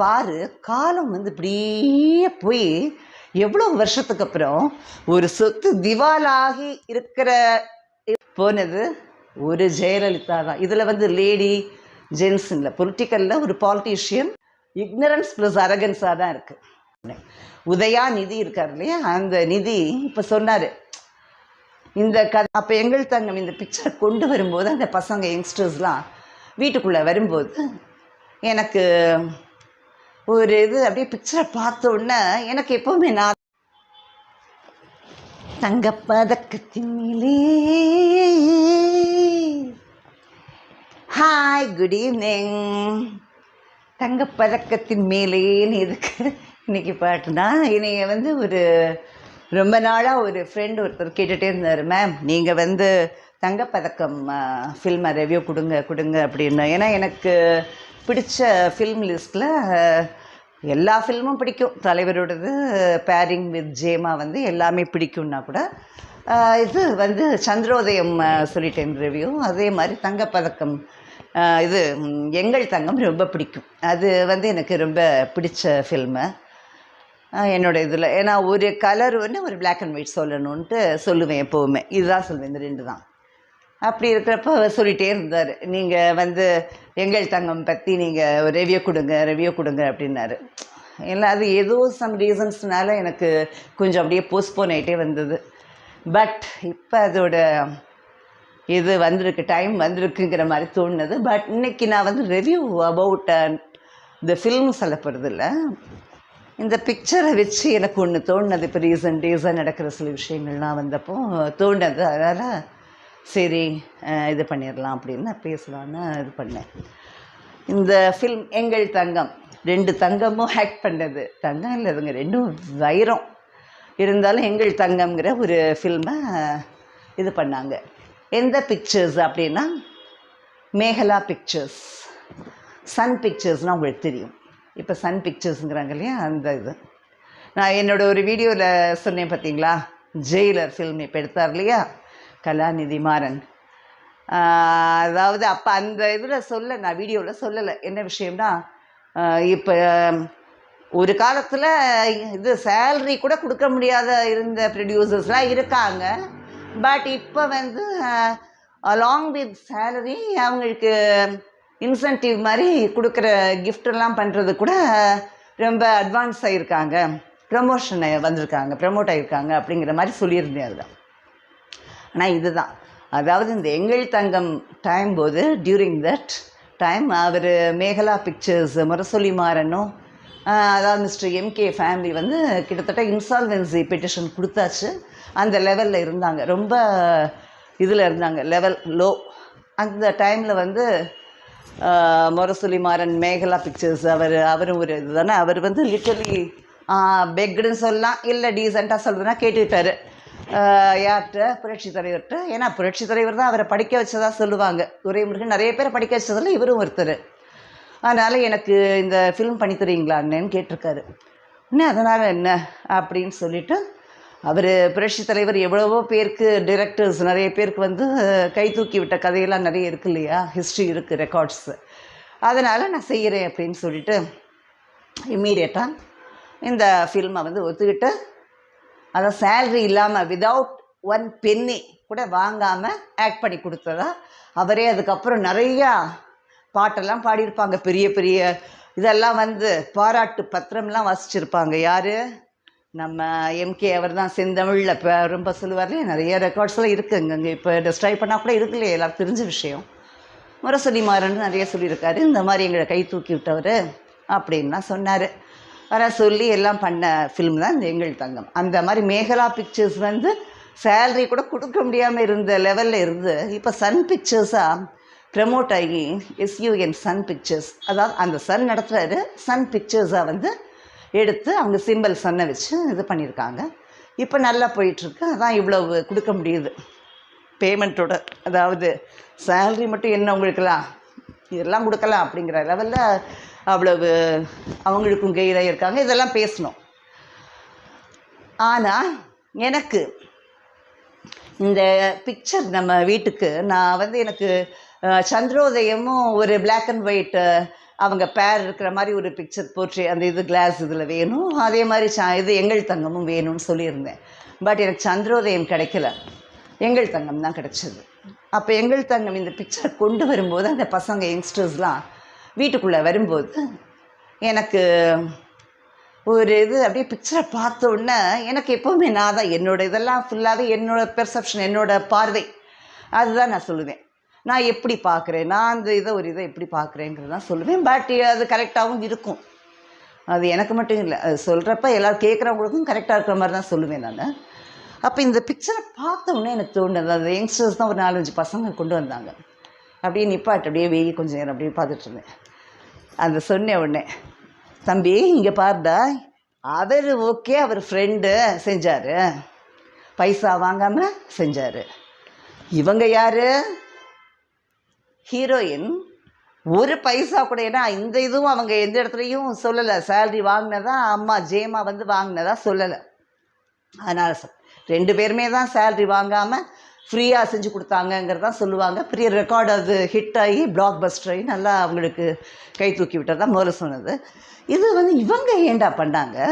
பாரு காலம் வந்து இப்படியே போய் எவ்வளோ வருஷத்துக்கு அப்புறம் ஒரு சொத்து திவாலாகி இருக்கிற போனது ஒரு ஜெயலலிதா தான். இதில் வந்து லேடி ஜென்ஸ் இல்லை பொலிட்டிக்கலில் ஒரு பாலிட்டிஷியன் இக்னரன்ஸ் ப்ளஸ் அரகன்ஸாக தான் இருக்குது உதயா நிதி இருக்கார் இல்லையா? அந்த நிதி இப்போ சொன்னார் இந்த கதை அப்போ எங்கள் தங்கம் இந்த பிக்சர் கொண்டு வரும்போது அந்த பசங்க யங்ஸ்டர்ஸ்லாம் வீட்டுக்குள்ளே வரும்போது எனக்கு ஒரு இது அப்படியே பிக்சரை பார்த்தோன்னே எனக்கு எப்போவுமே நான் தங்கப்பதக்கத்தின் மேலே. ஹாய் குட் ஈவினிங் தங்கப்பதக்கத்தின் மேலேன்னு எதுக்கு இன்னைக்கு பாட்டுனா என்னைய வந்து ஒரு ரொம்ப நாளாக ஒரு ஃப்ரெண்ட் ஒருத்தர் கேட்டுகிட்டே இருந்தார் மேம் நீங்கள் வந்து தங்கப்பதக்கம் ஃபில்மை ரிவ்யூ கொடுங்க கொடுங்க அப்படின்னு. ஏன்னா எனக்கு பிடிச்ச ஃபில்ம் லிஸ்ட்டில் எல்லா ஃபில்மும் பிடிக்கும். தலைவரோடது பேரிங் வித் ஜேமா வந்து எல்லாமே பிடிக்கும்னா கூட இது வந்து சந்திரோதயம் சொல்லிட்டேன் ரிவ்யூ அதே மாதிரி தங்கப்பதக்கம் இது எங்கள் தங்கம் ரொம்ப பிடிக்கும். அது வந்து எனக்கு ரொம்ப பிடிச்ச ஃபில்மு என்னோட இதில் ஏன்னா ஒரு கலர் வந்து ஒரு பிளாக் அண்ட் ஒயிட் சொல்லணுன்ட்டு சொல்லுவேன் எப்போவுமே. இதுதான் சொல்லுவேன் இந்த ரெண்டு தான். அப்படி இருக்கிறப்ப அவர் சொல்லிகிட்டே இருந்தார். நீங்கள் வந்து எங்கள் தங்கம் பற்றி நீங்கள் ரிவ்யூ கொடுங்க ரிவ்யூ கொடுங்க அப்படின்னாரு. இல்லை அது ஏதோ சம் ரீசன்ஸ்னால எனக்கு கொஞ்சம் அப்படியே போஸ்ட்போன் ஆகிட்டே வந்தது. பட் இப்போ அதோட இது வந்திருக்கு டைம் வந்திருக்குங்கிற மாதிரி தோணுது. பட் இன்னைக்கு நான் வந்து ரிவ்யூ அபவுட் இந்த ஃபில்ம் சொல்ல போகிறதில்ல இந்த பிக்சரை வச்சு எனக்கு ஒன்று தோணுனது இப்போ ரீசன் டேஸாக நடக்கிற சில விஷயங்கள்லாம் வந்தப்போ தோணுது. அதனால் சரி இது பண்ணிடலாம் அப்படின்னு நான் பேசலான்னு இது பண்ணேன். இந்த ஃபில்ம் எங்கள் தங்கம் ரெண்டு தங்கமும் ஹேக் பண்ணது. தங்கம் இல்லை இதுங்க ரெண்டும் வைரம். இருந்தாலும் எங்கள் தங்கம்ங்கிற ஒரு ஃபில்மை இது பண்ணாங்க. எந்த பிக்சர்ஸ் அப்படின்னா மேகலா பிக்சர்ஸ் சன் பிக்சர்ஸ்னால் உங்களுக்கு தெரியும். இப்போ சன் பிக்சர்ஸுங்கிறாங்க இல்லையா அந்த இது. நான் என்னோடய ஒரு வீடியோவில் சொன்னேன் பார்த்தீங்களா ஜெயிலர் ஃபில்ம் இப்போ எடுத்தார் இல்லையா? கலாநிதி மாறன் அதாவது அப்போ அந்த இதில் சொல்ல நான் வீடியோவில் சொல்லலை. என்ன விஷயம்னா இப்போ ஒரு காலத்தில் இது சேல்ரி கூட கொடுக்க முடியாத இருந்த ப்ரொடியூசர்ஸ்லாம் இருக்காங்க. பட் இப்போ வந்து அலாங் வித் சேலரி அவங்களுக்கு இன்சென்டிவ் மாதிரி கொடுக்குற கிஃப்டெல்லாம் பண்ணுறது கூட ரொம்ப அட்வான்ஸ் ஆகியிருக்காங்க ப்ரமோஷன் வந்திருக்காங்க ப்ரமோட் ஆகியிருக்காங்க அப்படிங்கிற மாதிரி சொல்லியிருந்தேன் அதுதான் ஆனால் இதுதான். அதாவது இந்த எங்கள் தங்கம் டைம் போது டியூரிங் தட் டைம் அவர் மேகலா பிக்சர்ஸ் முரசொலி மாறனும் அதாவது மிஸ்டர் எம்கே ஃபேமிலி வந்து கிட்டத்தட்ட இன்சால்வென்சி பெட்டிஷன் கொடுத்தாச்சு. அந்த லெவலில் இருந்தாங்க. ரொம்ப இதில் இருந்தாங்க. லெவல் லோ அந்த டைமில் வந்து முரசொலி மாறன் மேகலா பிக்சர்ஸ் அவர் அவரும் ஒரு இதுதானே. அவர் வந்து லிட்டலி பெக்குன்னு சொல்லலாம். இல்லை டீசெண்டாக சொல்கிறதுனா கேட்டுக்கிட்டாரு. யார்கிட்ட? புரட்சி தலைவர்கிட்ட? ஏன்னா புரட்சி தலைவர் தான் அவரை படிக்க வச்சதாக சொல்லுவாங்க. துரைமுருகன் நிறைய பேரை படிக்க வச்சதில் இவரும் ஒருத்தர். அதனால் எனக்கு இந்த ஃபிலிம் பண்ணி தரீங்களான்னு கேட்டிருக்காரு. என்ன அதனால் என்ன அப்படின்னு சொல்லிட்டு அவர் புரட்சி தலைவர் எவ்வளவோ பேருக்கு டிரெக்டர்ஸ் நிறைய பேருக்கு வந்து கை தூக்கி விட்ட கதையெல்லாம் நிறைய இருக்கு இல்லையா? ஹிஸ்ட்ரி இருக்குது ரெக்கார்ட்ஸு அதனால் நான் செய்கிறேன் அப்படின்னு சொல்லிட்டு இம்மீடியட்டாக இந்த ஃபில்மை வந்து ஒத்துக்கிட்டு அதான் சேல்ரி இல்லாமல் விதவுட் ஒன் பென்னி கூட வாங்காமல் ஆக்ட் பண்ணி கொடுத்ததா? அவரே அதுக்கப்புறம் நிறையா பாட்டெல்லாம் பாடியிருப்பாங்க. பெரிய பெரிய இதெல்லாம் வந்து பாராட்டு பத்திரம்லாம் வாசிச்சிருப்பாங்க. யார்? நம்ம எம்கே அவர் தான். செந்தமிழில் இப்போ ரொம்ப சொல்லுவார்லையே நிறைய ரெக்கார்ட்ஸ்லாம் இருக்குங்க இங்கே இப்போ டெஸ்ட்ராய் பண்ணால் கூட இருக்குல்லையே எல்லாருக்கும் தெரிஞ்ச விஷயம். முரசொலி மாறன் நிறைய சொல்லியிருக்காரு. இந்த மாதிரி எங்களை கை தூக்கி விட்டவர் அப்படின்லாம் சொன்னார். வர சொல்லி எல்லாம் பண்ண ஃபிலிம் தான் இந்த எங்கள் தங்கம். அந்த மாதிரி மேகலா பிக்சர்ஸ் வந்து சேலரி கூட கொடுக்க முடியாமல் இருந்த லெவலில் இருந்து இப்போ சன் பிக்சர்ஸாக ப்ரமோட் ஆகி S U N Sun Pictures அதாவது அந்த சன் நடத்துகிறாரு சன் பிக்சர்ஸாக வந்து எடுத்து அவங்க சிம்பிள் சன்னை வச்சு இது பண்ணியிருக்காங்க. இப்போ நல்லா போயிட்டுருக்கு அதான் இவ்வளவு கொடுக்க முடியுது. பேமெண்ட்டோட அதாவது சேல்ரி மட்டும் என்ன உங்களுக்கெல்லாம்? இதெல்லாம் கொடுக்கலாம் அப்படிங்கிற லெவலில் அவ்வளவு அவங்களுக்கும் கெய்டாக இருக்காங்க. இதெல்லாம் பேசணும். ஆனால் எனக்கு இந்த பிக்சர் நம்ம வீட்டுக்கு நான் வந்து எனக்கு சந்திரோதயமும் ஒரு பிளாக் அண்ட் ஒயிட் அவங்க பேர் இருக்கிற மாதிரி ஒரு பிக்சர் போற்றி அந்த இது கிளாஸ் இதில் வேணும். அதே மாதிரி ச இது எங்கள் தங்கமும் வேணும்னு சொல்லியிருந்தேன். பட் எனக்கு சந்திரோதயம் கிடைக்கல. எங்கள் தங்கம் தான் கிடச்சிது. அப்போ எங்கள் தங்கம் இந்த பிக்சர் கொண்டு வரும்போது அந்த பசங்க யங்ஸ்டர்ஸ்லாம் வீட்டுக்குள்ளே வரும்போது எனக்கு ஒரு இது அப்படியே பிக்சரை பார்த்த உடனே எனக்கு எப்போவுமே நான் தான் என்னோட இதெல்லாம் ஃபுல்லாகவே என்னோட பெர்செப்ஷன் என்னோடய பார்வை. அதுதான் நான் சொல்லுவேன். நான் எப்படி பார்க்குறேன்? நான் அந்த இதை ஒரு இதை எப்படி பார்க்குறேங்கிறது தான் சொல்லுவேன். பட் அது கரெக்டாகவும் இருக்கும். அது எனக்கு மட்டும் இல்லை. அது சொல்கிறப்ப எல்லோரும் கேட்குறவங்களுக்கும் கரெக்டாக இருக்கிற மாதிரி தான் சொல்லுவேன் நான். அப்போ இந்த பிக்சரை பார்த்த உடனே எனக்கு தோணுது அந்த யங்ஸ்டர்ஸ் தான் ஒரு நாலஞ்சு பசங்க கொண்டு வந்தாங்க. அப்படியே நிப்பாட்டு அப்படியே வெயில் கொஞ்சம் நேரம் அப்படியே பார்த்துட்டு இருந்தேன். அந்த சொன்ன உடனே தம்பி இங்கே பாருடா அவர் ஓகே அவர் ஃப்ரெண்டு செஞ்சார். பைசா வாங்காமல் செஞ்சார். இவங்க யார்? ஹீரோயின் ஒரு பைசா கூட ஏன்னா இந்த இதுவும் அவங்க எந்த இடத்துலையும் சொல்லலை. சேல்ரி வாங்கினதா அம்மா ஜேமா வந்து வாங்கினதா சொல்லலை. அதனால் ரெண்டு பேருமே தான் சேல்ரி வாங்காமல் ஃப்ரீயாக செஞ்சு கொடுத்தாங்கங்கிறதான் சொல்லுவாங்க. பெரிய ரெக்கார்டு அது ஹிட் ஆகி பிளாக் பஸ்டர் நல்லா அவங்களுக்கு கை தூக்கி விட்டதா முதல்ல சொன்னது. இது வந்து இவங்க ஏண்டா பண்ணாங்க?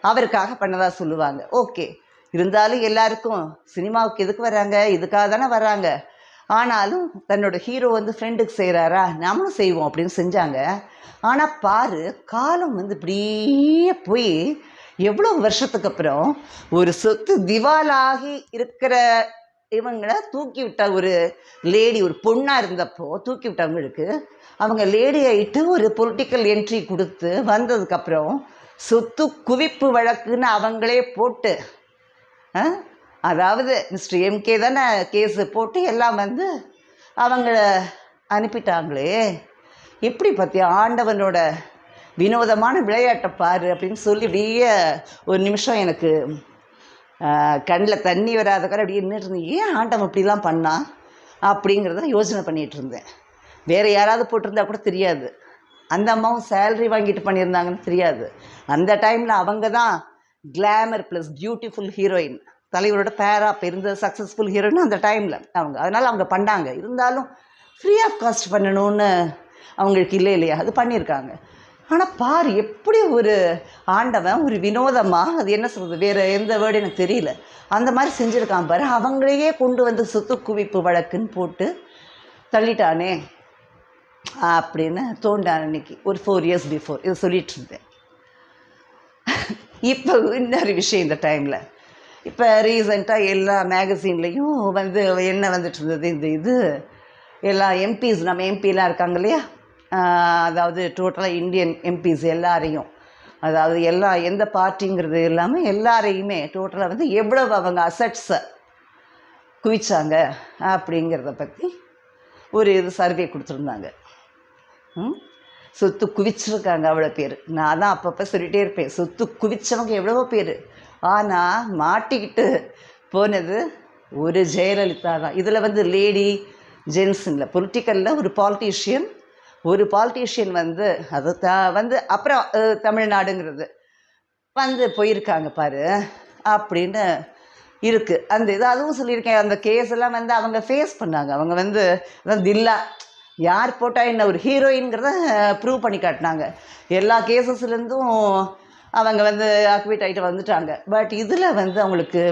அவருக்காக பண்ணதாக சொல்லுவாங்க. ஓகே. இருந்தாலும் எல்லாருக்கும் சினிமாவுக்கு எதுக்கு வராங்க? இதுக்காக தானே வராங்க. ஆனாலும் தன்னோட ஹீரோ வந்து ஃப்ரெண்டுக்கு செய்கிறாரா நாமளும் செய்வோம் அப்படின்னு செஞ்சாங்க. ஆனால் பாரு காலம் வந்து இப்படியே போய் எவ்வளோ வருஷத்துக்கு அப்புறம் ஒரு சொத்து திவாலாகி இருக்கிற இவங்களை தூக்கி விட்ட ஒரு லேடி ஒரு பொண்ணாக இருந்தப்போ தூக்கி விட்டவங்களுக்கு அவங்க லேடி ஆகிட்டு ஒரு பொலிட்டிக்கல் என்ட்ரி கொடுத்து வந்ததுக்கப்புறம் சொத்து குவிப்பு வழக்குன்னு அவங்களே போட்டு ஆ? அதாவது மிஸ்டர் எம்கே தானே கேஸு போட்டு எல்லாம் வந்து அவங்கள அனுப்பிட்டாங்களே எப்படி பார்த்தியா ஆண்டவனோட வினோதமான விளையாட்டை பாரு அப்படின்னு சொல்லி அப்படியே ஒரு நிமிஷம் எனக்கு கண்ணில் தண்ணி வராத கூட அப்படியே நின்றுட்டு இருந்தேன். ஏன் ஆண்டவன் இப்படிலாம் பண்ணா? அப்படிங்கிறத யோசனை பண்ணிகிட்டு இருந்தேன். வேறு யாராவது போட்டிருந்தா கூட தெரியாது. அந்த அம்மாவும் சேலரி வாங்கிட்டு பண்ணியிருந்தாங்கன்னு தெரியாது. அந்த டைமில் அவங்க தான் கிளாமர் ப்ளஸ் பியூட்டிஃபுல் ஹீரோயின் தலைவரோட பேரா இருந்த சக்ஸஸ்ஃபுல் ஹீரோயின் அந்த டைமில் அவங்க. அதனால் அவங்க பண்ணாங்க. இருந்தாலும் ஃப்ரீ ஆஃப் காஸ்ட் பண்ணணும்னு அவங்களுக்கு இல்லை இல்லையா? அது பண்ணியிருக்காங்க. ஆனால் பார் எப்படி ஒரு ஆண்டவன் ஒரு வினோதமாக அது என்ன சொல்கிறது வேறு எந்த வேர்டு எனக்கு தெரியல. அந்த மாதிரி செஞ்சுருக்கான் பாரு. அவங்களையே கொண்டு வந்து சொத்து குவிப்பு வழக்குன்னு போட்டு தள்ளிட்டானே அப்படின்னு தோண்டான் அன்னைக்கு. ஒரு ஃபோர் இயர்ஸ் பிஃபோர் இது சொல்லிட்டு இருந்தேன். இப்போ இன்னொரு விஷயம் இந்த டைமில் இப்போ ரீசெண்டாக எல்லா மேகசின்லேயும் வந்து என்ன வந்துட்டு இருந்தது? இந்த இது. எல்லா எம்பிஸ் நம்ம எம்பிலாம் இருக்காங்க இல்லையா? அதாவது டோட்டலாக இந்தியன் எம்பிஸ் எல்லாரையும் அதாவது எல்லா எந்த பார்ட்டிங்கிறது இல்லாமல் எல்லாரையுமே டோட்டலாக வந்து எவ்வளவு அவங்க அசட்ஸை குவிச்சாங்க அப்படிங்கிறத பற்றி ஒரு இது சர்வே கொடுத்துருந்தாங்க. ம்? சொத்து குவிச்சிருக்காங்க அவ்வளோ பேர். நான் தான் அப்பப்போ சொல்லிகிட்டே இருப்பேன். சொத்து குவிச்சவங்க எவ்வளவோ பேர். ஆனால் மாட்டிக்கிட்டு போனது ஒரு ஜெயலலிதா தான். இதில் வந்து லேடி ஜென்ஸ் இல்லை பொலிட்டிக்கலில் ஒரு பாலிட்டிஷியன் ஒரு பாலிட்டிஷியன் வந்து அது த வந்து அப்புறம் தமிழ்நாடுங்கிறது. வந்து போயிருக்காங்க பாரு அப்படின்னு இருக்குது அந்த இது அதுவும் சொல்லியிருக்கேன். அந்த கேஸ் எல்லாம் வந்து அவங்க ஃபேஸ் பண்ணாங்க. அவங்க வந்து அதான் தில்லா யார் போட்டால் என்ன ஒரு ஹீரோயின்கிறத ப்ரூவ் பண்ணி காட்டினாங்க. எல்லா கேசஸ்லேருந்தும் அவங்க வந்து அக்விட் ஆகிட்டு வந்துட்டாங்க. பட் இதில் வந்து அவங்களுக்கு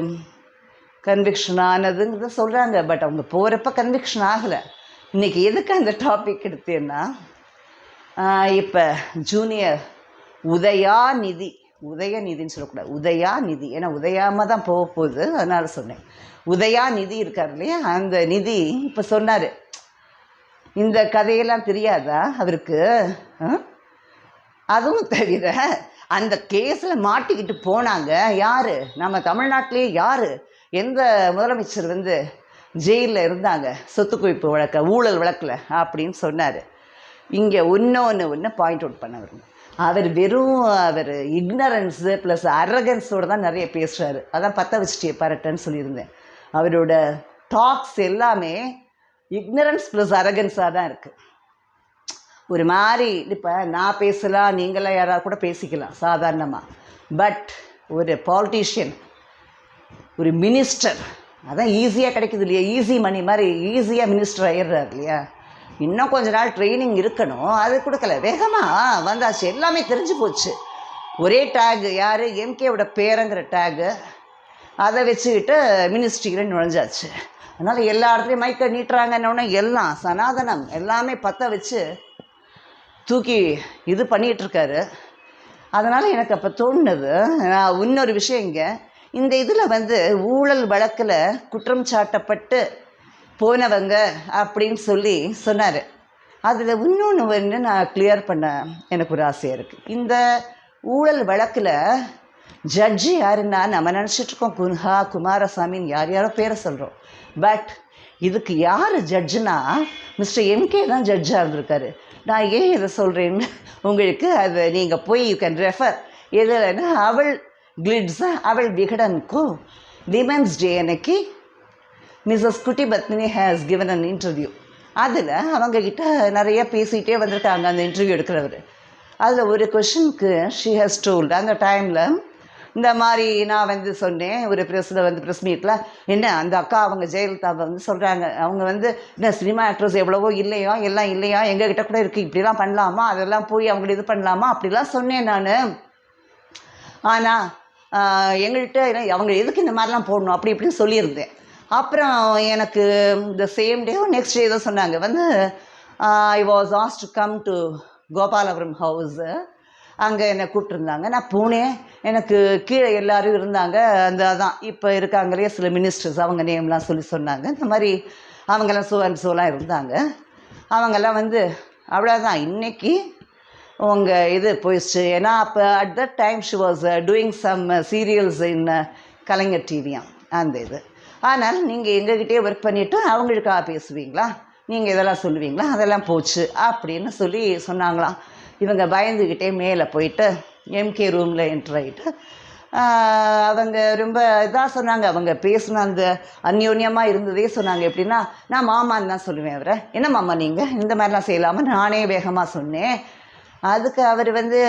கன்விக்ஷன் ஆனதுங்கிறத சொல்கிறாங்க பட் அவங்க போகிறப்ப கன்விக்ஷன் ஆகலை. இன்றைக்கி எதுக்கு அந்த டாபிக் எடுத்தேன்னா இப்போ ஜூனியர் உதயா நிதி உதயநிதின்னு சொல்லக்கூடாது. உதயா நிதி. ஏன்னா உதயாம தான் போக போகுது. அதனால் சொன்னேன். உதயாநிதி இருக்கார் இல்லையா? அந்த நிதி இப்போ சொன்னார். இந்த கதையெல்லாம் தெரியாதா அவருக்கு? அதுவும் தவிர அந்த கேஸில் மாட்டிக்கிட்டு போனாங்க யார்? நம்ம தமிழ்நாட்டிலே யார்? எந்த முதலமைச்சர் வந்து ஜெயிலில் இருந்தாங்க. சொத்து குவிப்பு வழக்க ஊழல் வழக்கில் அப்படின்னு சொன்னார். இங்கே இன்னொன்று ஒன்று பாயிண்ட் அவுட் பண்ண வருங்க அவர் வெறும் அவர் இக்னரன்ஸு ப்ளஸ் அரகன்ஸோடு தான் நிறைய பேசுகிறாரு அதான் பற்ற வச்சுட்டே பாரட்டன்னு சொல்லியிருந்தேன். அவரோட டாக்ஸ் எல்லாமே இக்னரன்ஸ் ப்ளஸ் அரகன்ஸாக தான் இருக்குது ஒரு மாதிரி இப்போ நான் பேசலாம் நீங்களாம் யாராவது கூட பேசிக்கலாம் சாதாரணமாக பட் ஒரு பாலிட்டிஷியன் ஒரு மினிஸ்டர் அதான் ஈஸியாக கிடைக்குது இல்லையா? ஈஸி மணி மாதிரி ஈஸியாக மினிஸ்டர் ஆயிடுறாரு இல்லையா? இன்னும் கொஞ்ச நாள் ட்ரைனிங் இருக்கணும் அது கொடுக்கல. வேகமாக வந்தாச்சு. எல்லாமே தெரிஞ்சு போச்சு. ஒரே டேகு யார்? எம்கேவோட பேருங்கிற டேகு அதை வச்சுக்கிட்டு மினிஸ்ட்ரியில் நுழைஞ்சாச்சு. அதனால் எல்லா இடத்துலையும் மைக்கை நீட்டுறாங்கன்னொன்னே எல்லாம் சனாதனம் எல்லாமே பற்ற வச்சு தூக்கி இது பண்ணிகிட்ருக்காரு அதனால் எனக்கு அப்போ தோணுனது நான் இன்னொரு விஷயம் இங்கே இந்த இதில் வந்து ஊழல் வழக்கில் குற்றம் சாட்டப்பட்டு போனவங்க அப்படின்னு சொல்லி சொன்னார். அதில் இன்னொன்று ஒன்று நான் கிளியர் பண்ண எனக்கு ஒரு ஆசையாக இருக்குது இந்த ஊழல் வழக்கில் ஜட்ஜி யாருன்னா நம்ம நினச்சிட்ருக்கோம் குன்ஹா குமாரசாமின்னு யார் யாரோ பேரை சொல்கிறோம் பட் இதுக்கு யார் ஜட்ஜுனா மிஸ்டர் எம்கே தான் ஜட்ஜாக இருந்திருக்காரு. நான் ஏன் இதை சொல்கிறேன்னு உங்களுக்கு அதை நீங்கள் போய் யூ கேன் ரெஃபர் எதுலன்னா அவள் கிளிட்ஸா அவள் விகடனுக்கும் விமென்ஸ் டே அன்னைக்கு Mrs Kutty Padmini has given an interview அதில் அவங்கக்கிட்ட நிறைய பேசிகிட்டே வந்திருக்காங்க அந்த இன்டர்வியூ எடுக்கிறவர். அதில் ஒரு கொஷனுக்கு ஷி ஹேஸ் டோல்டு அந்த டைமில் இந்த மாதிரி நான் வந்து சொன்னேன் ஒரு ப்ரெஸ்ஸில் வந்து ப்ரெஸ் மீட்டில் என்ன அந்த அக்கா அவங்க ஜெயலலிதா வந்து சொல்கிறாங்க அவங்க வந்து என்ன சினிமா ஆக்ட்ரஸ் எவ்வளவோ இல்லையா எல்லாம் இல்லையா எங்ககிட்ட கூட இருக்குது இப்படிலாம் பண்ணலாமா அதெல்லாம் போய் அவங்கள இது பண்ணலாமா அப்படிலாம் சொன்னேன் நான். ஆனால் எங்கள்கிட்ட அவங்க எதுக்கு இந்த மாதிரிலாம் போடணும் அப்படி இப்படின்னு சொல்லியிருந்தேன். அப்புறம் எனக்கு இந்த சேம் டே நெக்ஸ்ட் டே தான் சொன்னாங்க. வந்து I was asked to come to Gopalapuram house அங்கே என்னை கூப்பிட்ருந்தாங்க நான் போனேன். எனக்கு கீழே எல்லோரும் இருந்தாங்க. அந்த அதான் இப்போ இருக்காங்களே சில மினிஸ்டர்ஸ் அவங்க நேம்லாம் சொல்லி சொன்னாங்க. இந்த மாதிரி அவங்கெல்லாம் சோ அண்ட் சோலாம் இருந்தாங்க. அவங்கெல்லாம் வந்து அவ்வளோதான் இன்னைக்கு உங்கள் இது போயிடுச்சு. ஏன்னா அப்போ at that time she was doing some serials in Kalaignar டிவியாம் அந்த இது. ஆனால் நீங்கள் எங்ககிட்டயே ஒர்க் பண்ணிவிட்டு அவங்களுக்காக பேசுவீங்களா? நீங்கள் இதெல்லாம் சொல்லுவீங்களா? அதெல்லாம் போச்சு அப்படின்னு சொல்லி சொன்னாங்களாம். இவங்க பயந்துக்கிட்டே மேலே போயிட்டு எம்கே ரூமில் என்டர் ஆகிட்டு அவங்க ரொம்ப இதாக சொன்னாங்க. அவங்க பேசின அந்த அந்யோன்யமாக இருந்ததே சொன்னாங்க. எப்படின்னா நான் மாமான்னு தான் சொல்லுவேன் அவரை. என்ன மாமா நீங்கள் இந்த மாதிரிலாம் செய்யலாமா? நானே வேகமாக சொன்னேன். அதுக்கு அவர் வந்து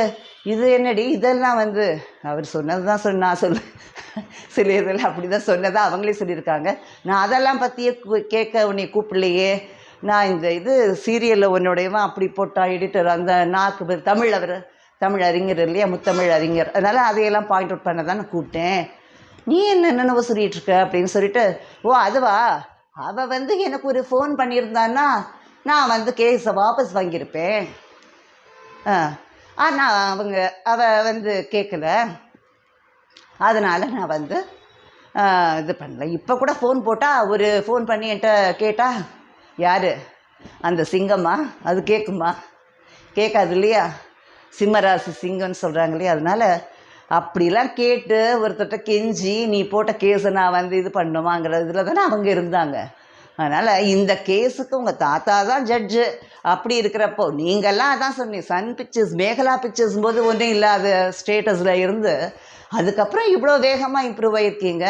இது என்னடி? இதெல்லாம் வந்து அவர் சொன்னது தான் சொன்னா நான் சொல்லு சில இதெல்லாம் அப்படி தான் சொன்னதாக அவங்களே சொல்லியிருக்காங்க. நான் அதெல்லாம் பற்றியே கேட்க உன்னை கூப்பிடலையே. நான் இந்த இது சீரியலில் உன்னுடையவன் அப்படி போட்டா எடிட்டர் அந்த நாக்கு தமிழ் அவர் தமிழ் அறிஞர் இல்லையா? முத்தமிழ் அறிஞர். அதனால் அதையெல்லாம் பாயிண்ட் அவுட் பண்ண தான் நான் கூப்பிட்டேன். நீ என்ன என்னென்னவோ சொல்லிகிட்ருக்க இருக்க அப்படின்னு சொல்லிட்டு ஓ அதுவா? அவள் வந்து எனக்கு ஒரு ஃபோன் பண்ணியிருந்தான்னா நான் வந்து கேஸை வாபஸ் வாங்கியிருப்பேன். ஆனால் அவங்க அவள் வந்து கேட்கல அதனால் நான் வந்து இது பண்ணல. இப்போ கூட ஃபோன் போட்டால் ஒரு ஃபோன் பண்ணி என்கிட்ட கேட்டால் யார்? அந்த சிங்கம்மா? அது கேட்குமா கேட்காது இல்லையா? சிம்மராசி சிங்கம்னு சொல்கிறாங்க இல்லையா? அதனால் அப்படிலாம் கேட்டு ஒருத்தர்கிட்ட கெஞ்சி நீ போட்ட கேஸை நான் வந்து இது பண்ணுமாங்கிற இதில் தானே அவங்க இருந்தாங்க. அதனால் இந்த கேஸுக்கு உங்கள் தாத்தா தான் ஜட்ஜு அப்படி இருக்கிறப்போ நீங்கள்லாம் அதான் சொன்னீங்க சன் பிக்சர்ஸ் மேகலா பிக்சர்ஸ் போது ஒன்றும் இல்லாத ஸ்டேட்டஸில் இருந்து அதுக்கப்புறம் இவ்வளோ வேகமாக இம்ப்ரூவ் ஆகிருக்கீங்க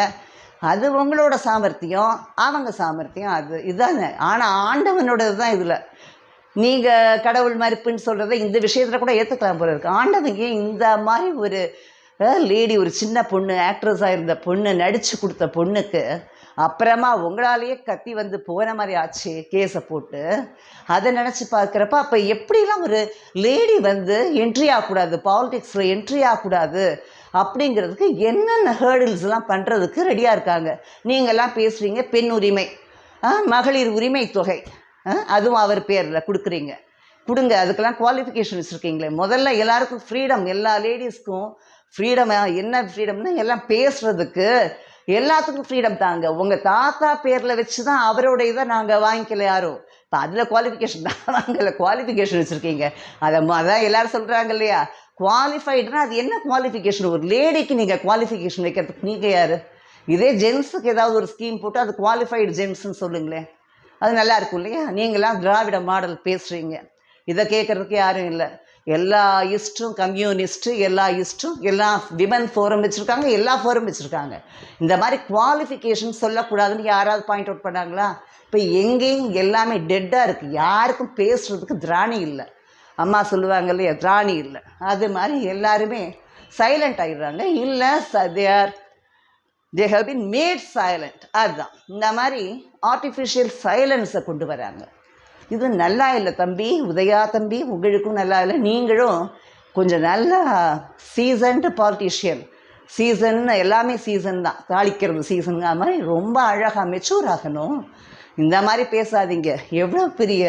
அது உங்களோட சாமர்த்தியம் அவங்க சாமர்த்தியம் அது இதானே. ஆனால் ஆண்டவனோடது தான் இதில். நீங்கள் கடவுள் மறுப்புன்னு சொல்கிறத இந்த விஷயத்தில் கூட ஏற்றுக்கலாம் போல இருக்கு. ஆண்டவங்க இந்த மாதிரி ஒரு லேடி ஒரு சின்ன பொண்ணு ஆக்ட்ரஸாக இருந்த பொண்ணு நடித்து கொடுத்த பொண்ணுக்கு அப்புறமா உங்களாலேயே கத்தி வந்து போன மாதிரி ஆச்சு கேஸை போட்டு. அதை நினச்சி பார்க்குறப்ப அப்போ எப்படிலாம் ஒரு லேடி வந்து என்ட்ரி ஆகக்கூடாது பாலிடிக்ஸில் என்ட்ரி ஆகக்கூடாது அப்படிங்கிறதுக்கு என்னென்ன ஹேர்டில்ஸ்லாம் பண்ணுறதுக்கு ரெடியாக இருக்காங்க. நீங்கள்லாம் பேசுகிறீங்க பெண் உரிமை ஆ, மகளிர் உரிமை தொகை ஆ, அதுவும் அவர் பேரில் கொடுக்குறீங்க. கொடுங்க அதுக்கெல்லாம் குவாலிஃபிகேஷன் வச்சுருக்கீங்களே. முதல்ல எல்லாருக்கும் ஃப்ரீடம் எல்லா லேடிஸ்க்கும் ஃப்ரீடம் என்ன ஃப்ரீடம்னா எல்லாம் பேசுகிறதுக்கு எல்லாத்துக்கும் ஃப்ரீடம் தாங்க. உங்கள் தாத்தா பேரில் வச்சு தான் அவரோட இதை நாங்கள் வாங்கிக்கல யாரும். இப்போ அதில் குவாலிஃபிகேஷன் தான். வாங்கல குவாலிஃபிகேஷன் வச்சுருக்கீங்க. அதை ம- அதான் எல்லோரும் சொல்கிறாங்க இல்லையா? குவாலிஃபைடுனா அது என்ன குவாலிஃபிகேஷன் ஒரு லேடிக்கு நீங்கள் குவாலிஃபிகேஷன் வைக்கிறதுக்கு நீங்கள் யார்? இதே ஜென்ஸுக்கு ஏதாவது ஒரு ஸ்கீம் போட்டு அது குவாலிஃபைடு ஜென்ஸ்னு சொல்லுங்களேன். அது நல்லா இருக்கும் இல்லையா? நீங்களாம் திராவிட மாடல் பேசுகிறீங்க இதை கேட்குறதுக்கு யாரும் இல்லை. எல்லா இஸ்ட்டும் கம்யூனிஸ்ட்டு எல்லா இஸ்ட்டும் எல்லா விமன் ஃபோரம் வச்சுருக்காங்க எல்லா ஃபோரம் வச்சுருக்காங்க. இந்த மாதிரி குவாலிஃபிகேஷன் சொல்லக்கூடாதுன்னு யாராவது பாயிண்ட் அவுட் பண்ணாங்களா? இப்போ எங்கேயும் எல்லாமே டெட்டாக இருக்குது யாருக்கும் பேசுகிறதுக்கு திராணி இல்லை. அம்மா சொல்லுவாங்க இல்லையா திராணி இல்லை. அது மாதிரி எல்லாருமே சைலண்ட் ஆகிடுறாங்க இல்லை they are they have been made silent அதுதான். இந்த மாதிரி ஆர்டிஃபிஷியல் சைலன்ஸை கொண்டு வராங்க. இது நல்லா இல்லை தம்பி உதயா தம்பி உங்களுக்கும் நல்லா இல்லை நீங்களும் கொஞ்சம் நல்லா சீசன்டு பாலிட்டிஷியன் சீசன் எல்லாமே சீசன் தான். தாளிக்கிறது சீசனுங்கிற மாதிரி ரொம்ப அழகாக மெச்சூர் ஆகணும். இந்த மாதிரி பேசாதீங்க. எவ்வளோ பெரிய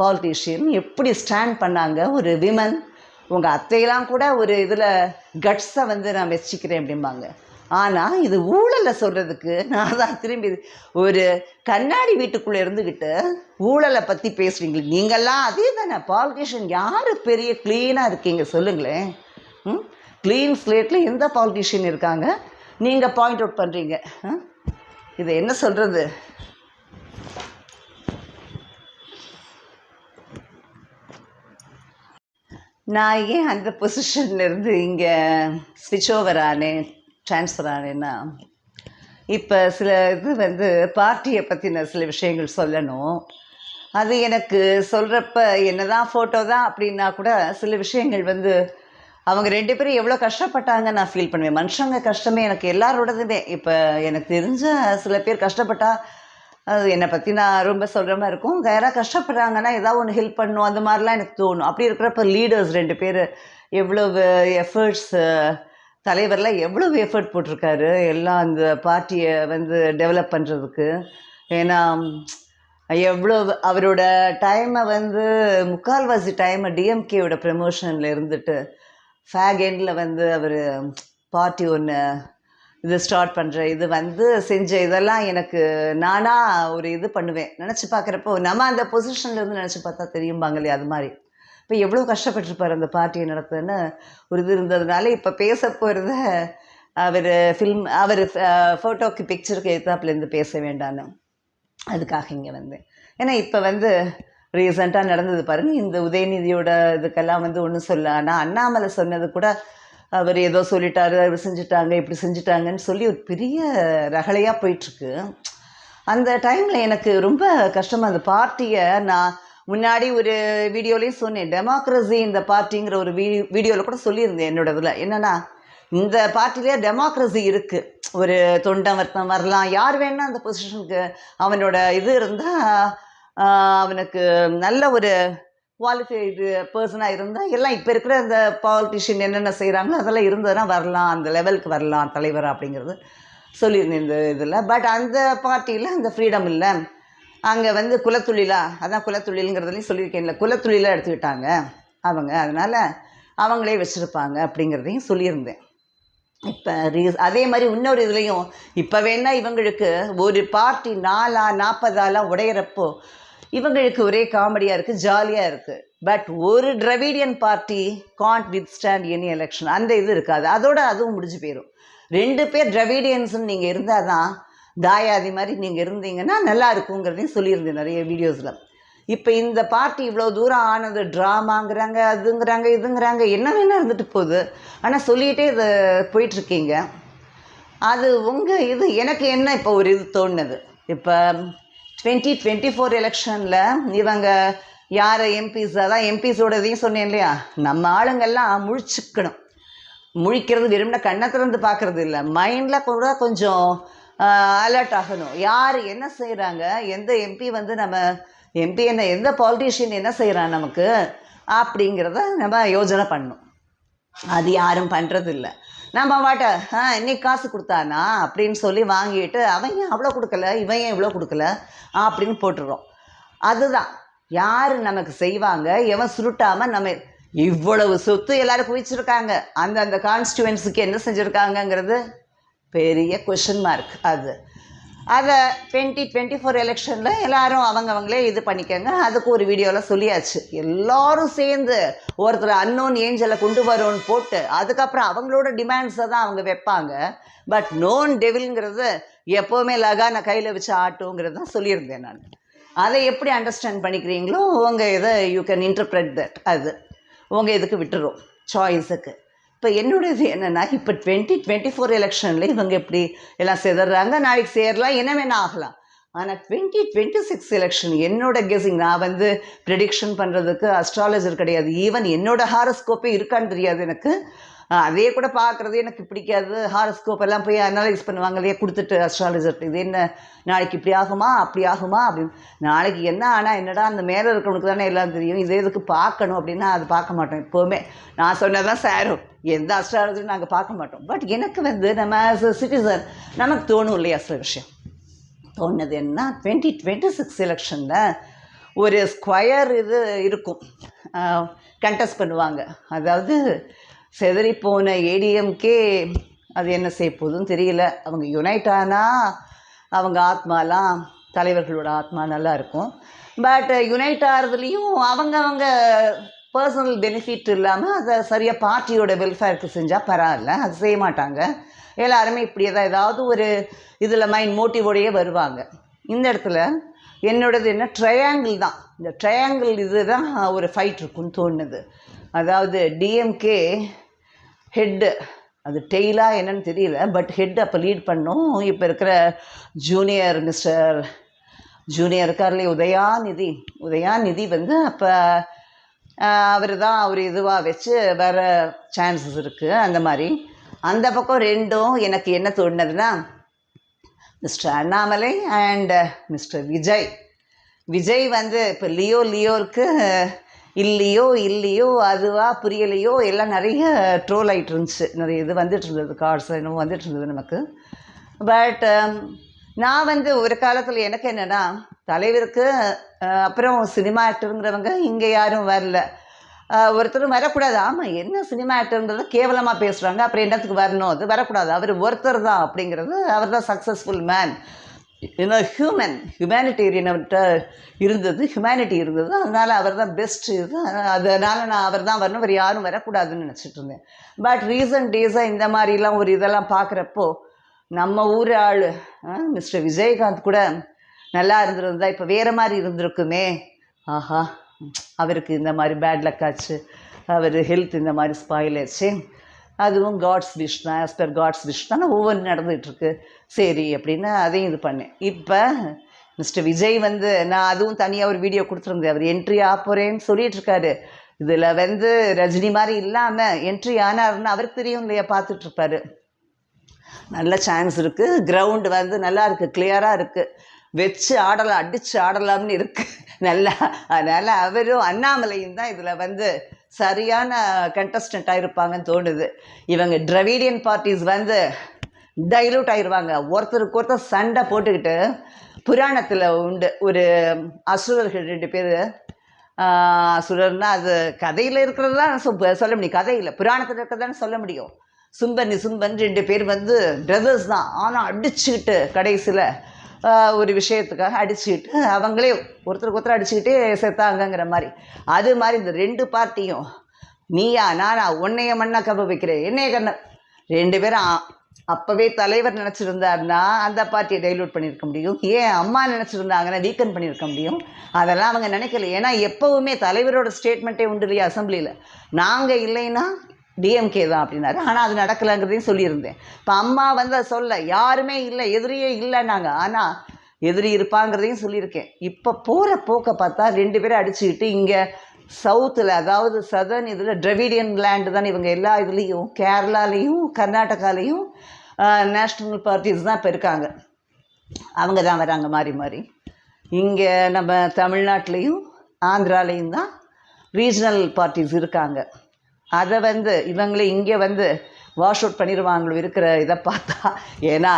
பாலிட்டிஷியன் எப்படி ஸ்டாண்ட் பண்ணாங்க? ஒரு விமன் உங்கள் அத்தையெல்லாம் கூட ஒரு இதில் கட்ஸை வந்து நான் வச்சுக்கிறேன் அப்படிம்பாங்க. ஆனால் இது ஊழலை சொல்கிறதுக்கு நான் தான் திரும்பி ஒரு கண்ணாடி வீட்டுக்குள்ளே இருந்துக்கிட்டு ஊழலை பற்றி பேசுகிறீங்களே நீங்கள்லாம் அதே தானே பாலிட்டிஷியன் யார் பெரிய க்ளீனாக இருக்கீங்க சொல்லுங்களேன். ம்? க்ளீன் ஸ்லேட்டில் எந்த பாலிட்டிஷியன் இருக்காங்க? நீங்கள் பாயிண்ட் அவுட் பண்ணுறீங்க இதை என்ன சொல்கிறது நான் ஏன் அந்த பொசிஷன்லேருந்து இங்கே ஸ்விட்ச் ஓவர் ஆனேன்? ட்ரான்ஸ்ஃபர் ஆனேன்னா இப்போ சில இது வந்து பார்ட்டியை பற்றின சில விஷயங்கள் சொல்லணும். அது எனக்கு சொல்கிறப்ப என்னதான் ஃபோட்டோ தான் அப்படின்னா கூட சில விஷயங்கள் வந்து அவங்க ரெண்டு பேரும் எவ்வளோ கஷ்டப்பட்டாங்க நான் ஃபீல் பண்ணுவேன். மனுஷங்க கஷ்டமே எனக்கு எல்லாரோடதுமே. இப்போ எனக்கு தெரிஞ்ச சில பேர் கஷ்டப்பட்டா அது என்னை பற்றி நான் ரொம்ப சொல்கிற மாதிரி இருக்கும். யாராவது கஷ்டப்படுறாங்கன்னா ஏதாவது ஒன்று ஹெல்ப் பண்ணணும் அந்த மாதிரிலாம் எனக்கு தோணும். அப்படி இருக்கிறப்ப லீடர்ஸ் ரெண்டு பேர் எவ்வளவு எஃபர்ட்ஸ் தலைவர்லாம் எவ்வளவு எஃபர்ட் போட்டிருக்காரு? எல்லாம் அந்த பார்ட்டியை வந்து டெவலப் பண்ணுறதுக்கு ஏன்னா எவ்வளோ அவரோட டைமை வந்து முக்கால்வாசி டைமை டிஎம்கேயோட ப்ரமோஷனில் இருந்துட்டு ஃபேக் எண்டில் வந்து அவர் பார்ட்டி ஒன்று இது ஸ்டார்ட் பண்ணுற இது வந்து செஞ்ச இதெல்லாம் எனக்கு நானாக ஒரு இது பண்ணுவேன். நினச்சி பார்க்குறப்போ நம்ம அந்த பொசிஷன்லேருந்து நினச்சி பார்த்தா தெரியும்பாங்க இல்லையா அது மாதிரி. இப்போ எவ்வளோ கஷ்டப்பட்டிருப்பார் அந்த பார்ட்டியை நடத்துன்னு ஒரு இது இருந்ததுனால இப்போ பேச போகிறத அவர் ஃபில்ம் அவர் ஃபோட்டோக்கு பிக்சருக்கு எத்தாப்புலேருந்து பேச வேண்டான்னு. அதுக்காக இங்கே வந்தேன் ஏன்னா இப்போ வந்து ரீசெண்டாக நடந்தது பாருங்கள் இந்த உதயநிதியோட இதுக்கெல்லாம் வந்து ஒன்றும் சொல்ல ஆனால் அண்ணாமலை சொன்னது கூட அவர் ஏதோ சொல்லிட்டாரு அவர் செஞ்சுட்டாங்க இப்படி செஞ்சுட்டாங்கன்னு சொல்லி ஒரு பெரிய ரகலையாக போயிட்டுருக்கு அந்த டைமில் எனக்கு ரொம்ப கஷ்டமாக அந்த பார்ட்டியை நான் முன்னாடி ஒரு வீடியோலையும் சொன்னேன் டெமோக்ரஸி இந்த பார்ட்டிங்கிற ஒரு வீ வீடியோவில் கூட சொல்லியிருந்தேன் என்னோட இதில். என்னென்னா இந்த பார்ட்டிலே டெமோக்ரஸி இருக்குது ஒரு தொண்டன் வர்த்தம் வரலாம். யார் வேணால் அந்த பொசிஷனுக்கு அவனோட இது இருந்தால் அவனுக்கு நல்ல ஒரு குவாலிஃபைடு பர்சனாக இருந்தால் எல்லாம் இப்போ இருக்கிற இந்த பாலிட்டிஷியன் என்னென்ன செய்கிறாங்களோ அதெல்லாம் இருந்ததுன்னா வரலாம். அந்த லெவலுக்கு வரலாம் தலைவர் அப்படிங்கிறது சொல்லியிருந்தேன் இந்த இதில். பட் அந்த பார்ட்டியில் அந்த ஃப்ரீடம் இல்லை. அங்கே வந்து குலத்தொழிலா அதான் குலத்தொழிலுங்கிறதுலையும் சொல்லியிருக்கேன்ல குலத்தொழிலாக எடுத்துக்கிட்டாங்க அவங்க. அதனால் அவங்களே வச்சுருப்பாங்க அப்படிங்கிறதையும் சொல்லியிருந்தேன். இப்போ ரீஸ் அதே மாதிரி இன்னொரு இதுலேயும் இப்போ வேணால் இவங்களுக்கு ஒரு பார்ட்டி நாலா நாற்பதாலாம் உடையிறப்போ இவங்களுக்கு ஒரே காமெடியாக இருக்குது ஜாலியாக இருக்குது பட் ஒரு Dravidian party can't withstand any election அந்த இது இருக்காது. அதோட அதுவும் முடிஞ்சு போயிடும் ரெண்டு பேர் டிரவிடியன்ஸ்னு நீங்கள் இருந்தால் தான் தாயாதி மாதிரி நீங்கள் இருந்தீங்கன்னா நல்லா இருக்குங்கிறதையும் சொல்லியிருந்தேன் நிறைய வீடியோஸில் இப்போ இந்த பார்ட்டி இவ்வளோ தூரம் ஆனது ட்ராமாங்கிறாங்க அதுங்கிறாங்க இதுங்கிறாங்க என்ன வேணால் இருந்துட்டு போகுது. ஆனால் சொல்லிகிட்டே இது போயிட்டுருக்கீங்க. அது உங்கள் இது எனக்கு என்ன இப்போ ஒரு இது தோணுது? இப்போ டுவெண்ட்டி டுவெண்ட்டி ஃபோர் எலெக்ஷனில் இவங்க யார்? எம்பிஸ் அதான் எம்பிஸோட இதையும் சொன்னேன் இல்லையா? நம்ம ஆளுங்கெல்லாம் முழிச்சுக்கணும். முழிக்கிறது வெறும்னா கண்ணை திறந்து பார்க்குறது இல்லை. மைண்டில் கூட கொஞ்சம் அலர்ட் ஆகணும். யார் என்ன செய்கிறாங்க எந்த எம்பி வந்து நம்ம எம்பி என்ன எந்த பாலிட்டிஷியன் என்ன செய்கிறான் நமக்கு? அப்படிங்கிறத நம்ம யோஜனை பண்ணணும். அது யாரும் பண்ணுறதில்ல நம்ம வாட்ட ஆ இன்னைக்கு காசு கொடுத்தானா? அப்படின்னு சொல்லி வாங்கிட்டு அவன் ஏன் அவ்வளோ கொடுக்கல? இவன் ஏன் இவ்வளோ கொடுக்கல? அப்படின்னு போட்டுடுறோம் அதுதான். யார் நமக்கு செய்வாங்க? எவன் சுருட்டாமல் நம்ம இவ்வளவு சொத்து எல்லாரும் குவிச்சிருக்காங்க. அந்த அந்த கான்ஸ்டுவன்ஸுக்கு என்ன செஞ்சுருக்காங்கங்கிறது பெரிய கொஷின் மார்க் அது. அதை டுவெண்ட்டி டுவெண்ட்டி ஃபோர் எலெக்ஷனில் எல்லோரும் அவங்கவங்களே இது பண்ணிக்கங்க. அதுக்கு ஒரு வீடியோவில் சொல்லியாச்சு. எல்லோரும் சேர்ந்து ஒருத்தர் அன்னோன் ஏஞ்சலை கொண்டு வரோன்னு போட்டு அதுக்கப்புறம் அவங்களோட டிமாண்ட்ஸை தான் அவங்க வைப்பாங்க. பட் நோன் டெவில்ங்கிறது எப்போவுமே லகான கையில் வச்சு ஆட்டுங்கிறது தான் சொல்லியிருந்தேன் நான். அதை எப்படி அண்டர்ஸ்டாண்ட் பண்ணிக்கிறீங்களோ உங்கள் இதை யூ கேன் இன்டர்பிரட் தட் அது. உங்கள் இதுக்கு விட்டுரும். சாய்ஸுக்கு இப்போ என்னோடது என்னென்னா இப்போ டுவெண்ட்டி டுவெண்ட்டி ஃபோர் எலெக்ஷனில் இவங்க எப்படி எல்லாம் செதறாங்க. நாளைக்கு சேரலாம் என்ன வேணால் ஆகலாம். ஆனால் டுவெண்ட்டி டுவெண்ட்டி சிக்ஸ் எலெக்ஷன் என்னோட கெஸிங் நான் வந்து ப்ரெடிக்ஷன் பண்ணுறதுக்கு அஸ்ட்ராலஜர் கிடையாது. ஈவன் என்னோட ஹாரஸ்கோப்பே இருக்கான்னு தெரியாது எனக்கு. அதே கூட பார்க்குறது எனக்கு பிடிக்காது. ஹாரஸ்கோப் எல்லாம் போய் அனலைஸ் பண்ணுவாங்க இல்லையா கொடுத்துட்டு அஸ்ட்ராலஜர்ட்டு இது என்ன நாளைக்கு இப்படி ஆகுமா அப்படி ஆகுமா அப்படின்னு நாளைக்கு என்ன ஆனால் என்னடா அந்த மேலே இருக்கிறவனுக்கு தானே எல்லாம் தெரியும். இதே இதுக்கு பார்க்கணும் அப்படின்னா அது பார்க்க மாட்டோம் எப்போவுமே. நான் சொன்னதான் சாரும் எந்த அஸ்ட்ராலஜரும் நாங்கள் பார்க்க மாட்டோம். பட் எனக்கு வந்து நம்ம ஆஸ் அ சிட்டிசன் நமக்கு தோணும் இல்லையா சில விஷயம்? தோணுது என்ன? டுவெண்ட்டி டுவெண்ட்டி சிக்ஸ் எலெக்ஷனில் ஒரு ஸ்கொயர் இது இருக்கும். கண்டெஸ்ட் பண்ணுவாங்க. அதாவது செதறிப்போன ஏடிஎம்கே அது என்ன செய்ய போதும் தெரியல. அவங்க யுனைட் ஆனால் அவங்க ஆத்மாலாம் தலைவர்களோட ஆத்மா நல்லா இருக்கும். பட் யுனைட் ஆகிறதுலையும் அவங்க அவங்க பர்சனல் பெனிஃபிட் இல்லாமல் அதை சரியாக பார்ட்டியோட வெல்ஃபேருக்கு செஞ்சால் பரவாயில்ல. அது செய்ய மாட்டாங்க. எல்லாருமே இப்படியே தான் ஏதாவது ஒரு இதில் மைண்ட் மோட்டிவோடையே வருவாங்க. இந்த இடத்துல என்னோடது என்ன? ட்ரையாங்கிள் தான். இந்த ட்ரையாங்கிள் இது தான் ஒரு ஃபைட் இருக்குன்னு தோணுது. அதாவது டிஎம்கே ஹெட்டு அது டெய்லாக என்னன்னு தெரியல பட் ஹெட் அப்போ லீட் பண்ணோம். இப்போ இருக்கிற ஜூனியர் மிஸ்டர் ஜூனியர் இருக்கார்லே உதயாநிதி. உதயாநிதி வந்து அப்போ அவர் தான் அவர் இதுவாக வச்சு வர சான்சஸ் இருக்குது அந்த மாதிரி. அந்த பக்கம் ரெண்டும் எனக்கு என்ன தோணுதுன்னா mister Annamalai and mister Vijay. Vijay வந்து இப்போ லியோ லியோருக்கு இல்லையோ இல்லையோ அதுவா புரியலையோ எல்லாம் நிறைய ட்ரோல் ஆகிட்டு இருந்துச்சு. நிறைய இது வந்துட்டு இருந்தது கார்ட்ஸ் என்னமோ வந்துட்டு இருந்தது நமக்கு. பட் um, நான் வந்து ஒரு காலத்தில் எனக்கு என்னென்னா தலைவருக்கு அப்புறம் சினிமா ஆக்டருங்கிறவங்க இங்கே யாரும் வரல. ஒருத்தரும் வரக்கூடாது. ஆமாம் என்ன சினிமா ஆக்டர்ன்றது கேவலமாக பேசுகிறாங்க அப்புறம் என்னத்துக்கு வரணும்? அது வரக்கூடாது. அவர் ஒருத்தர் தான் அப்படிங்கிறது அவர் தான் சக்ஸஸ்ஃபுல் மேன் இன்னும் ஹியூமன் ஹியூமனிட்டேரியன் இருந்தது ஹியூமனிட்டி இருந்தது. அதனால் அவர் தான் பெஸ்ட் இது. அதனால் நான் அவர் தான் வரணும். வேறு யாரும் வரக்கூடாதுன்னு நினச்சிட்டு இருந்தேன். பட் ரீசன்ட் டேஸாக இந்த மாதிரிலாம் ஒரு இதெல்லாம் பார்க்குறப்போ நம்ம ஊர் ஆள் மிஸ்டர் விஜயகாந்த் கூட நல்லா இருந்திருந்தா இப்போ வேறு மாதிரி இருந்திருக்குமே. ஆஹா அவருக்கு இந்த மாதிரி பேட் லக் ஆச்சு. அவர் ஹெல்த் இந்த மாதிரி ஸ்பாயில் ஆச்சு. அதுவும் காட்ஸ் விஷ் தான் ஆஸ் பர் காட்ஸ் விஷ் தானே ஒவ்வொன்று நடந்துகிட்ருக்கு சரி அப்படின்னு அதையும் இது பண்ணேன் இப்போ மிஸ்டர் விஜய் வந்து நான் அதுவும் தனியாக ஒரு வீடியோ கொடுத்துருந்தேன். அவர் என்ட்ரி ஆக போகிறேன்னு சொல்லிட்டு இதில் வந்து ரஜினி மாதிரி இல்லாமல் என்ட்ரி ஆனாருன்னு அவருக்கு தெரியும் இல்லையா? பார்த்துட்ருப்பாரு நல்ல சான்ஸ் இருக்குது கிரவுண்டு வந்து நல்லா இருக்குது கிளியராக இருக்குது வச்சு ஆடலாம் அடித்து ஆடலாம்னு இருக்குது நல்லா அதனால் அவரும் அண்ணாமலையும் தான் இதில் வந்து சரியான கண்டஸ்டண்ட்டாக இருப்பாங்கன்னு தோணுது. இவங்க ட்ரவிடியன் பார்ட்டிஸ் வந்து டைலூட் ஆயிடுவாங்க ஒருத்தருக்கு ஒருத்தர் சண்டை போட்டுக்கிட்டு புராணத்தில் உண்டு ஒரு அசுரர்கள் ரெண்டு பேர். அசுரர்னா அது கதையில் இருக்கிறது தான் சொ- சொல்ல முடியும். கதையில் புராணத்தில் இருக்கிறதான்னு சொல்ல முடியும். சும்பன் சும்பன் ரெண்டு பேர் வந்து பிரதர்ஸ் தான். ஆனால் அடிச்சுக்கிட்டு கடைசியில் ஒரு விஷயத்துக்காக அடிச்சுக்கிட்டு அவங்களே ஒருத்தருக்கு ஒருத்தர் அடிச்சுக்கிட்டே செத்தாங்கங்கிற மாதிரி. அது மாதிரி இந்த ரெண்டு பார்ட்டியும் நீயா நானா உன்னைய மண்ணா கப்ப வைக்கிறேன் என்னைய கண்ண. ரெண்டு பேரும் அப்போவே தலைவர் நினச்சிருந்தாருன்னா அந்த பார்ட்டியை டைலூட் பண்ணியிருக்க முடியும். ஏன் அம்மா நினச்சிருந்தாங்கன்னா வீக்கன் பண்ணியிருக்க முடியும். அதெல்லாம் அவங்க நினைக்கல. ஏன்னா எப்போவுமே தலைவரோட ஸ்டேட்மெண்ட்டே உண்டு இல்லையா அசம்பிளியில் நாங்கள் இல்லைன்னா டிஎம்கே தான் அப்படின்னாரு. ஆனால் அது நடக்கலைங்கிறதையும் சொல்லியிருந்தேன். இப்போ அம்மா வந்து அதை சொல்ல யாருமே இல்லை எதிரியே இல்லை நாங்கள் ஆனால் எதிரி இருப்பாங்கிறதையும் சொல்லியிருக்கேன். இப்போ போகிற போக்கை பார்த்தா ரெண்டு பேரும் அடிச்சுக்கிட்டு இங்கே சவுத்தில் அதாவது சதர்ன் இதில் டிரவிடியன் லேண்டு தான் இவங்க எல்லா இதுலேயும் கேரளாலேயும் கர்நாடகாலேயும் நேஷ்னல் பார்ட்டிஸ் தான் இப்போ இருக்காங்க. அவங்க தான் வராங்க மாறி மாறி. இங்கே நம்ம தமிழ்நாட்டிலையும் ஆந்திராலேயும் தான் ரீஜனல் பார்ட்டிஸ் இருக்காங்க. அதை வந்து இவங்களே இங்கே வந்து வாஷ் அவுட் பண்ணிடுவாங்களோ இருக்கிற இதை பார்த்தா ஏன்னா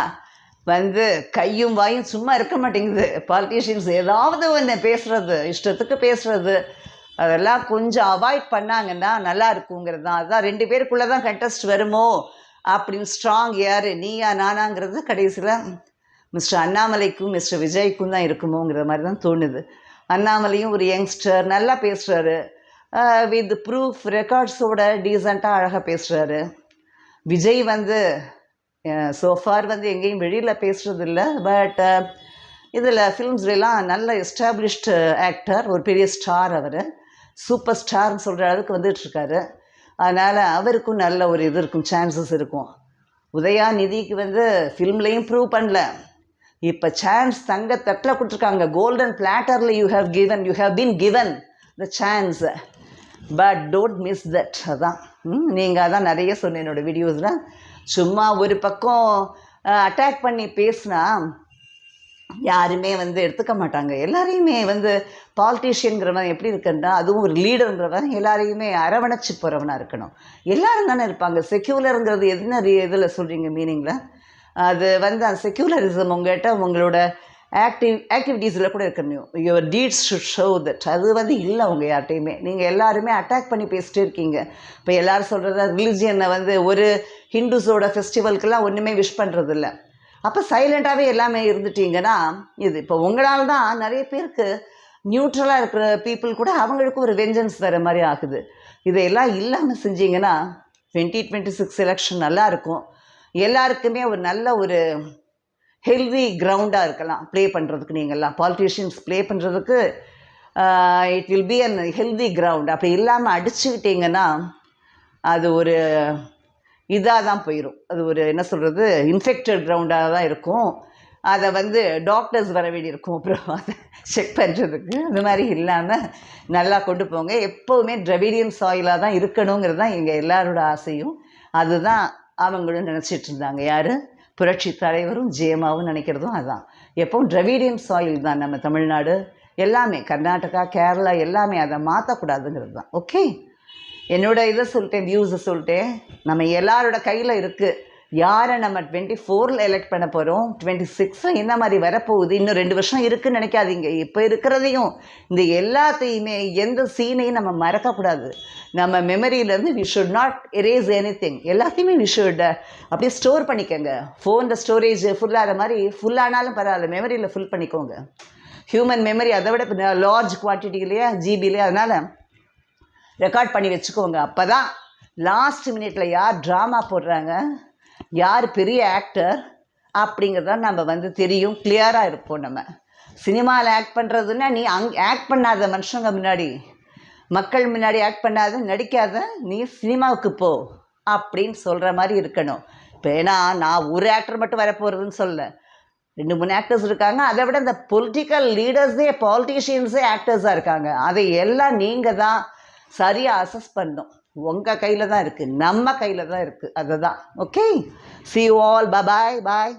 வந்து கையும் வாயும் சும்மா இருக்க மாட்டேங்குது. பாலிட்டிஷியன்ஸ் ஏதாவது ஒன்று பேசுகிறது இஷ்டத்துக்கு பேசுகிறது அதெல்லாம் கொஞ்சம் அவாய்ட் பண்ணாங்கன்னா நல்லா இருக்குங்கிறது தான். அதுதான் ரெண்டு பேருக்குள்ளே தான் கண்டெஸ்ட் வருமோ? அப்படின்னு ஸ்ட்ராங் யார் நீயா நானாங்கிறது கடைசியில் மிஸ்டர் அண்ணாமலைக்கும் மிஸ்டர் விஜய்க்கும் தான் இருக்குமோங்கிற மாதிரி தான் தோணுது. அண்ணாமலையும் ஒரு யங்ஸ்டர் நல்லா பேசுகிறாரு வித் ப்ரூஃப் ரெக்கார்ட்ஸோட டீசெண்டாக அழகாக பேசுகிறாரு விஜய் வந்து சோஃபார் வந்து எங்கேயும் வெளியில் பேசுகிறதில்ல பட் இதில் ஃபிலிம்ஸ்லாம் நல்ல எஸ்டாப்ளிஷ்டு ஆக்டர் ஒரு பெரிய ஸ்டார் அவர். சூப்பர் ஸ்டார்னு சொல்கிற அளவுக்கு வந்துட்டுருக்காரு அதனால் அவருக்கும் நல்ல ஒரு இது இருக்கும் சான்சஸ் இருக்கும். உதயாநிதிக்கு வந்து ஃபிலிம்லேயும் ப்ரூவ் பண்ணல. இப்போ சான்ஸ் தங்க தட்டில் கொடுத்துருக்காங்க. Golden பிளாட்டரில் you have given you have been given the chance but don't miss that அதான். நீங்கள் அதான் நிறைய சொன்ன என்னோட வீடியோஸில் சும்மா ஒரு பக்கம் அட்டாக் பண்ணி பேசினா யாருமே வந்து எடுத்துக்க மாட்டாங்க. எல்லாரையுமே வந்து பாலிட்டிஷியனுங்கிறவன் எப்படி இருக்குன்னா அதுவும் ஒரு லீடருங்கிறவன் எல்லாரையுமே அரவணைச்சு போகிறவனாக இருக்கணும். எல்லாரும் தானே இருப்பாங்க. செக்யூலருங்கிறது என்ன இதில் சொல்கிறீங்க மீனிங்கில் அது வந்து அந்த செக்யூலரிசம் உங்கள்கிட்ட உங்களோட ஆக்டிவ் ஆக்டிவிட்டீஸில் கூட இருக்கணும் your deeds should show that அது வந்து இல்லை அவங்க யார்ட்டையுமே நீங்கள் எல்லாருமே அட்டாக் பண்ணி பேசிட்டே இருக்கீங்க. இப்போ எல்லோரும் சொல்கிறத ரிலிஜியனை வந்து ஒரு ஹிந்துஸோட ஃபெஸ்டிவலுக்கெல்லாம் ஒன்றுமே விஷ் பண்ணுறதில்ல அப்போ சைலண்ட்டாகவே எல்லாமே இருந்துட்டீங்கன்னா இது இப்போ உங்களால் தான் நிறைய பேருக்கு நியூட்ரலாக இருக்கிற பீப்புள் கூட அவங்களுக்கு ஒரு வெஞ்சன்ஸ் தர மாதிரி ஆகுது. இதையெல்லாம் இல்லாமல் செஞ்சீங்கன்னா டுவெண்ட்டி டுவெண்ட்டி சிக்ஸ் எலெக்ஷன் நல்லாயிருக்கும் எல்லாருக்குமே ஒரு நல்ல ஒரு ஹெல்தி கிரவுண்டாக இருக்கலாம். ப்ளே பண்ணுறதுக்கு நீங்கள்லாம் பாலிட்டிஷியன்ஸ் ப்ளே பண்ணுறதுக்கு it will be an healthy ground அப்படி இல்லாமல் அடிச்சுக்கிட்டிங்கன்னா அது ஒரு இதாக தான் போயிடும் அது ஒரு என்ன சொல்கிறது இன்ஃபெக்டட் கிரவுண்டாக தான் இருக்கும். அதை வந்து டாக்டர்ஸ் வர வேண்டியிருக்கும். அப்புறம் அதை செக் பண்ணுறதுக்கு அந்த மாதிரி இல்லாமல் நல்லா கொண்டு போங்க. எப்போவுமே ட்ரெவிடியன் சாயிலாக தான் இருக்கணுங்கிறது தான் எங்கள் எல்லாரோட ஆசையும். அதுதான் அவங்களும் நினச்சிட்டு இருந்தாங்க. யார்? புரட்சி தலைவரும் ஜேமாவும் நினைக்கிறதும் அதுதான் எப்பவும் ட்ரெவிடியன் சாயில் தான் நம்ம தமிழ்நாடு. எல்லாமே கர்நாடகா கேரளா எல்லாமே அதை மாற்றக்கூடாதுங்கிறது தான். ஓகே என்னோட இதை சொல்லிட்டேன் வியூஸை சொல்லிட்டேன். நம்ம எல்லாரோட கையில் இருக்குது யாரை நம்ம டுவெண்ட்டி ஃபோரில் எலெக்ட் பண்ண போகிறோம் டுவெண்ட்டி சிக்ஸில் என்ன மாதிரி வரப்போகுது? இன்னும் ரெண்டு வருஷம் இருக்குன்னு நினைக்காதீங்க. இப்போ இருக்கிறதையும் இந்த எல்லாத்தையுமே எந்த சீனையும் நம்ம மறக்கக்கூடாது. நம்ம மெமரியிலேருந்து we should not erase anything எல்லாத்தையுமே வி ஷுட் அப்படியே ஸ்டோர் பண்ணிக்கோங்க. ஃபோனில் ஸ்டோரேஜ் ஃபுல்லாகிற மாதிரி ஃபுல்லானாலும் பரவாயில்ல. மெமரியில் ஃபுல் பண்ணிக்கோங்க. ஹியூமன் மெமரி அதை விட லார்ஜ் குவான்டிட்டி இல்லையா? ஜிபிலேயே அதனால் ரெக்கார்ட் பண்ணி வச்சுக்கோங்க. அப்போ தான் லாஸ்ட் மினிட்ல யார் ட்ராமா போடுறாங்க? யார் பெரிய ஆக்டர் அப்படிங்கிறத நம்ம வந்து தெரியும் கிளியராக இருப்போம் நம்ம. சினிமாவில் ஆக்ட் பண்ணுறதுன்னா நீ அங் ஆக்ட் பண்ணாத மனுஷங்க முன்னாடி. மக்கள் முன்னாடி ஆக்ட் பண்ணாத நடிக்காத நீ சினிமாவுக்கு போ அப்படின்னு சொல்கிற மாதிரி இருக்கணும். இப்போ ஏன்னா நான் ஒரு ஆக்டர் மட்டும் வரப்போகிறதுன்னு சொல்ல ரெண்டு மூணு ஆக்டர்ஸ் இருக்காங்க. அதை விட இந்த பொலிட்டிக்கல் லீடர்ஸே பாலிட்டிஷியன்ஸே ஆக்டர்ஸாக இருக்காங்க. அதை எல்லாம் நீங்கள் தான் சரியாக அசஸ் பண்ணும் உங்கள் கையில் தான் இருக்குது நம்ம கையில் தான் இருக்குது அதுதான். Okay see you all bye bye